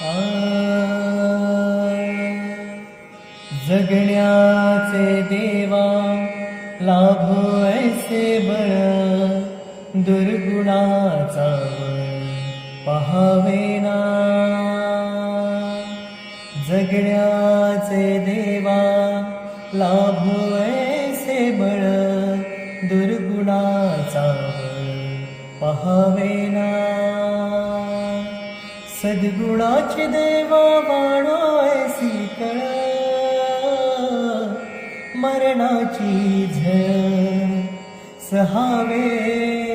आ, जगण्याचे देवा लाभो ऐसे बळ दुर्गुणाचा पहावेना जगण्याचे देवा लाभो ऐसे बळ दुर्गुणाचा पहावेना सद्गुण देव बाणय मरणाची झ सहावे.